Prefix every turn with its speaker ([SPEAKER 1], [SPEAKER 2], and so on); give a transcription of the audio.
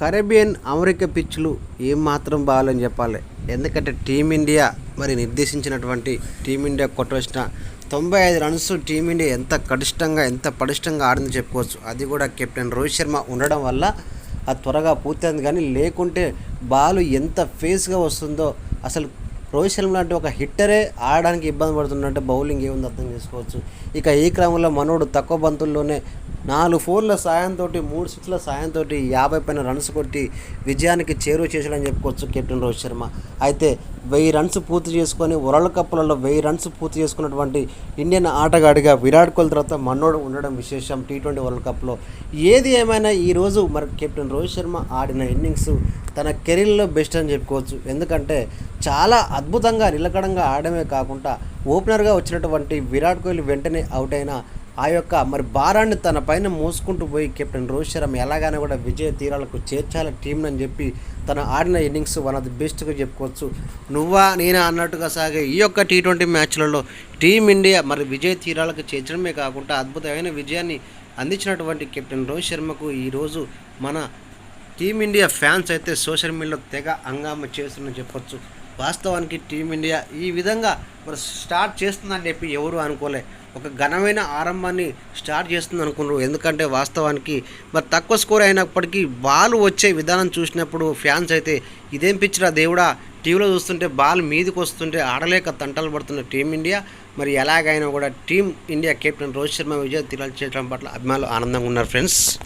[SPEAKER 1] Caribbean America పిచ్లు ఏమాత్రం బాగాలని చెప్పాలి. ఎందుకంటే టీమిండియా మరి నిర్దేశించినటువంటి టీమిండియా కొట్టవచ్చిన తొంభై ఐదు రన్స్ టీమిండియా ఎంత కటిష్టంగా ఎంత పటిష్టంగా ఆడింది చెప్పుకోవచ్చు. అది కూడా కెప్టెన్ రోహిత్ శర్మ ఉండడం వల్ల అది త్వరగా పూర్తయింది. కానీ లేకుంటే బాల్ ఎంత ఫేస్గా వస్తుందో అసలు రోహిత్ శర్మ లాంటి ఒక హిట్టరే ఆడడానికి ఇబ్బంది పడుతున్నట్టు బౌలింగ్ ఏముంది అర్థం చేసుకోవచ్చు. ఇక ఈ క్రమంలో మనోడు తక్కువ బంతుల్లోనే నాలుగు ఫోర్ల సాయంతో మూడు సిక్స్ల సాయంతో యాభై పైన రన్స్ కొట్టి విజయానికి చేరువ చేశాడని చెప్పుకోవచ్చు కెప్టెన్ రోహిత్ శర్మ. అయితే వెయ్యి రన్స్ పూర్తి చేసుకొని వరల్డ్ కప్లలో వెయ్యి రన్స్ పూర్తి చేసుకున్నటువంటి ఇండియన్ ఆటగాడిగా విరాట్ కోహ్లీ తర్వాత మనోడు ఉండడం విశేషం టీ ట్వంటీ వరల్డ్ కప్లో. ఏది ఏమైనా ఈరోజు మరి కెప్టెన్ రోహిత్ శర్మ ఆడిన ఇన్నింగ్స్ తన కెరీర్లో బెస్ట్ అని చెప్పుకోవచ్చు. ఎందుకంటే చాలా అద్భుతంగా నిలకడంగా ఆడమే కాకుండా ఓపెనర్గా వచ్చినటువంటి విరాట్ కోహ్లీ వెంటనే అవుట్ అయిన ఆ యొక్క మరి భారాన్ని తన పైన మోసుకుంటూ పోయి కెప్టెన్ రోహిత్ శర్మ ఎలాగైనా కూడా విజయ తీరాలకు చేర్చాలి టీంని అని చెప్పి తన ఆడిన ఇన్నింగ్స్ వన్ ఆఫ్ ది బెస్ట్గా చెప్పుకోవచ్చు. నువ్వా నేనా అన్నట్టుగా సాగే ఈ యొక్క టీ ట్వంటీ మ్యాచ్లలో టీమిండియా మరి విజయ తీరాలకు చేర్చడమే కాకుండా అద్భుతమైన విజయాన్ని అందించినటువంటి కెప్టెన్ రోహిత్ శర్మకు ఈరోజు మన టీమిండియా ఫ్యాన్స్ అయితే సోషల్ మీడియాలో తెగ హంగామా చేస్తుందని చెప్పొచ్చు. వాస్తవానికి టీమిండియా ఈ విధంగా మరి స్టార్ట్ చేస్తుందని చెప్పి ఎవరు అనుకోలే. ఒక ఘనమైన ఆరంభాన్ని స్టార్ట్ చేస్తుంది అనుకున్నారు. ఎందుకంటే వాస్తవానికి మరి తక్కువ స్కోర్ అయినప్పటికీ బాల్ వచ్చే విధానం చూసినప్పుడు ఫ్యాన్స్ అయితే ఇదేం పిచ్చిరా దేవుడా? టీవీలో చూస్తుంటే బాల్ మీదకి వస్తుంటే ఆడలేక తంటలు పడుతున్న టీమిండియా మరి ఎలాగైనా కూడా team India captain Rohit Sharma Vijay తీరాలు చేయడం పట్ల అభిమానులు ఆనందంగా ఉన్నారు ఫ్రెండ్స్